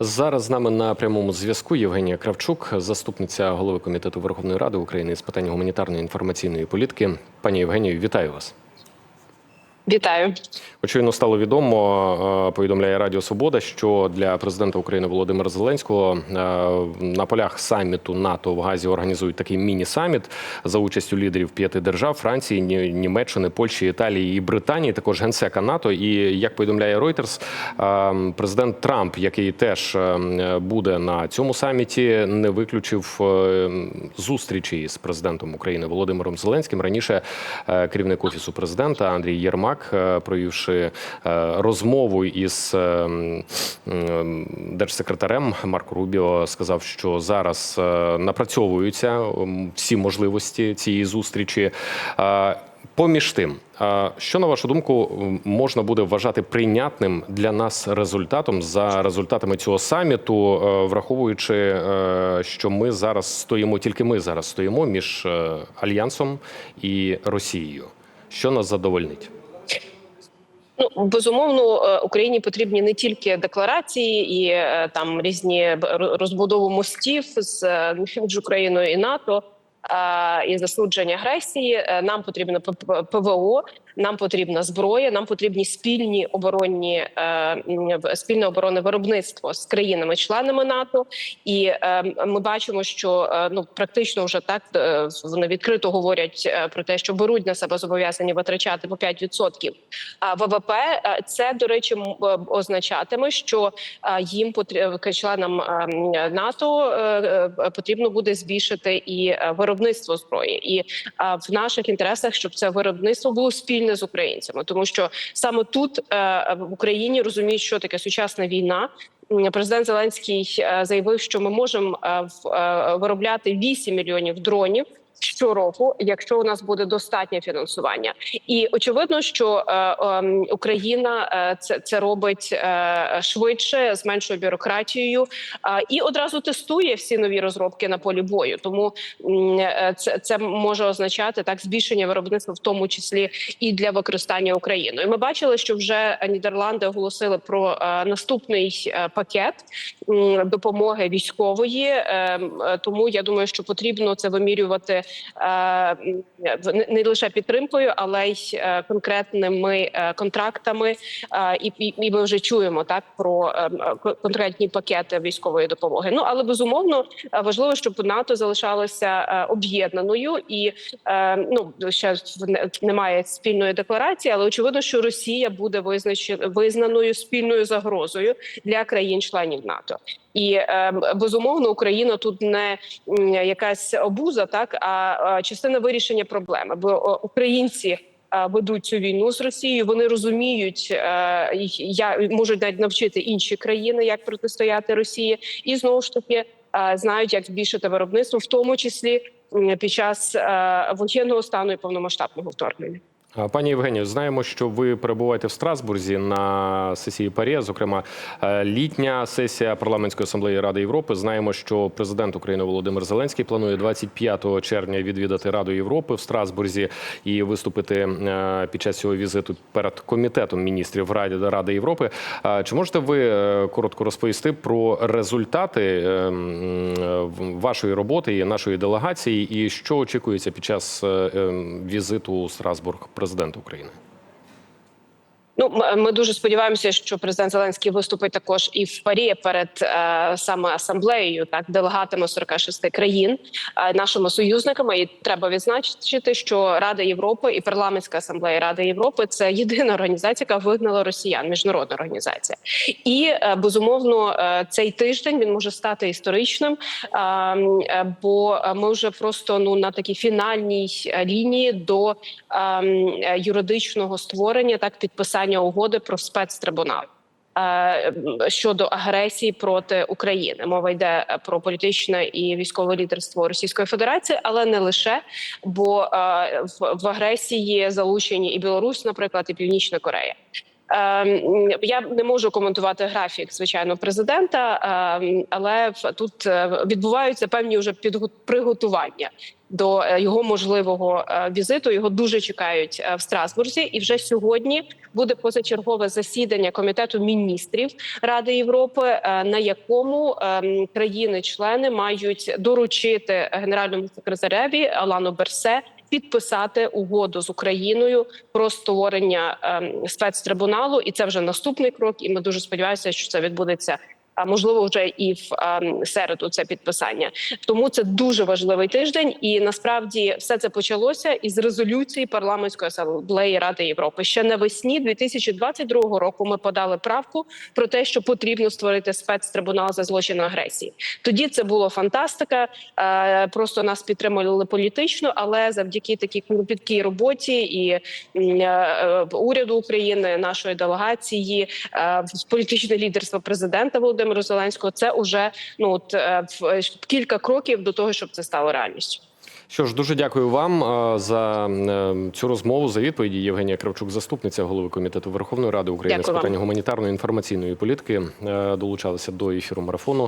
Зараз з нами на прямому зв'язку Євгенія Кравчук, заступниця голови комітету Верховної Ради України з питань гуманітарної інформаційної політики. Пані Євгенію, вітаю вас. Вітаю. Очевидно, стало відомо, е, повідомляє Радіо Свобода, що для президента України Володимира Зеленського е, на полях саміту НАТО в Газі організують такий міні-саміт за участю лідерів п'яти держав Франції, Ні- Німеччини, Польщі, Італії і Британії, також генсека НАТО. І як повідомляє Reuters, е, президент Трамп, який теж буде на цьому саміті, не виключив зустрічі з президентом України Володимиром Зеленським. Раніше керівник офісу президента Андрій Єрмак, е, провівши е, розмову із е, держсекретарем Марко Рубіо, сказав, що зараз напрацьовуються всі можливості цієї зустрічі. Поміж тим, що на вашу думку можна буде вважати прийнятним для нас результатом за результатами цього саміту, враховуючи, що ми зараз стоїмо, тільки ми зараз стоїмо між альянсом і Росією. Що нас задовольнить? Ну безумовно, е, Україні потрібні не тільки декларації і е, там різні розбудову мостів з е, між Україною і НАТО. Е, І засудження агресії Е, нам потрібно ПВО, нам потрібна зброя, нам потрібні спільні оборонні е, спільне оборонне виробництво з країнами-членами НАТО. І ми бачимо, що ну практично вже так вони відкрито говорять про те, що беруть на себе зобов'язання витрачати по 5% а, ВВП. Це до речі означатиме, що їм членам е, НАТО потрібно буде збільшити і е, виробництво зброї, і а, в наших інтересах, щоб це виробництво було спільне з українцями, тому що саме тут а, в Україні розуміють, що таке сучасна війна. Президент Зеленський е, заявив, що ми можемо е, е, виробляти 8 мільйонів дронів. Щороку, якщо у нас буде достатнє фінансування, і очевидно, що е, е, Україна е, це, це робить е, швидше, з меншою бюрократією е, і одразу тестує всі нові розробки на полі бою. Тому е, це, це може означати так збільшення виробництва, в тому числі і для використання Україною. Ми бачили, що вже Нідерланди оголосили про е, наступний е, пакет м, допомоги військової. Е, е, Тому я думаю, що потрібно це вимірювати е, не- не лише підтримкою, але й е, конкретними е, контрактами. Е, І, і, ми вже чуємо так про е, е, конкретні пакети військової допомоги. Ну але безумовно е, важливо, щоб НАТО залишалося е, об'єднаною і е, ну ще немає спільної декларації, але очевидно, що Росія буде визначена визнаною спільною загрозою для країн-членів НАТО. І е, безумовно Україна тут не якась обуза, так а частина вирішення проблеми, бо українці. е, Ведуть цю війну з Росією. Вони розуміють, е, я можуть навіть навчити інші країни, як протистояти Росії, і знову ж таки е, знають, як збільшити виробництво, в тому числі під час е, воєнного стану і повномасштабного вторгнення. Пані Євгенію, знаємо, що ви перебуваєте в Страсбурзі на сесії ПАРЄ, зокрема е, літня сесія парламентської асамблеї Ради Європи. Знаємо, що президент України Володимир Зеленський планує 25 червня відвідати Раду Європи в Страсбурзі і виступити е, під час цього візиту перед комітетом міністрів Ради Ради Європи. А Чи можете ви е, коротко розповісти про результати е, е, вашої роботи і нашої делегації, і що очікується під час е, е, візиту у Страсбург президента України? Ну, ми дуже сподіваємося, що президент Зеленський виступить також і в парі перед е, саме асамблеєю, так делегатами 46 країн, е, нашими союзниками. І треба відзначити, що Рада Європи і парламентська асамблея Ради Європи це єдина організація, яка вигнала росіян, міжнародна організація. І е, безумовно, е, цей тиждень він може стати історичним, е, е, бо ми вже просто ну на такій фінальній е, лінії до е, е, юридичного створення, так підписання угоди про спецтрибунал. е, Щодо агресії проти України мова йде е, про політичне і військове лідерство Російської Федерації, але не лише бо е, в агресії залучені і Білорусь, наприклад, і Північна Корея. Ем, Я не можу коментувати графік, звичайно, президента, ем, але тут е, відбуваються певні вже приготування до е, його можливого е, візиту. Його дуже чекають в Страсбурзі, і вже сьогодні буде позачергове засідання комітету міністрів Ради Європи, на якому ем, країни-члени мають доручити генеральному секретареві Алану Берсе підписати угоду з Україною про створення ем, спецтрибуналу, і це вже наступний крок. І ми дуже сподіваємося, що це відбудеться. А можливо, вже і в середу це підписання. Тому це дуже важливий тиждень, і насправді все це почалося із резолюції парламентської асамблеї Ради Європи. Ще навесні 2022 року ми подали правку про те, що потрібно створити спецтрибунал за злочин агресії. Тоді це було фантастика. Просто нас підтримували політично, але завдяки такій клопіткій роботі і е, е, уряду України, нашої делегації, політичне лідерство президента Володимира Зеленського, це уже ну от е, в- кілька кроків до того, щоб це стало реальністю. Що ж, дуже дякую вам е, за е, цю розмову, за відповіді. Євгенія Кравчук, заступниця голови комітету Верховної Ради України Дякую з вам. питань гуманітарної інформаційної політики, е, долучалася до ефіру марафону.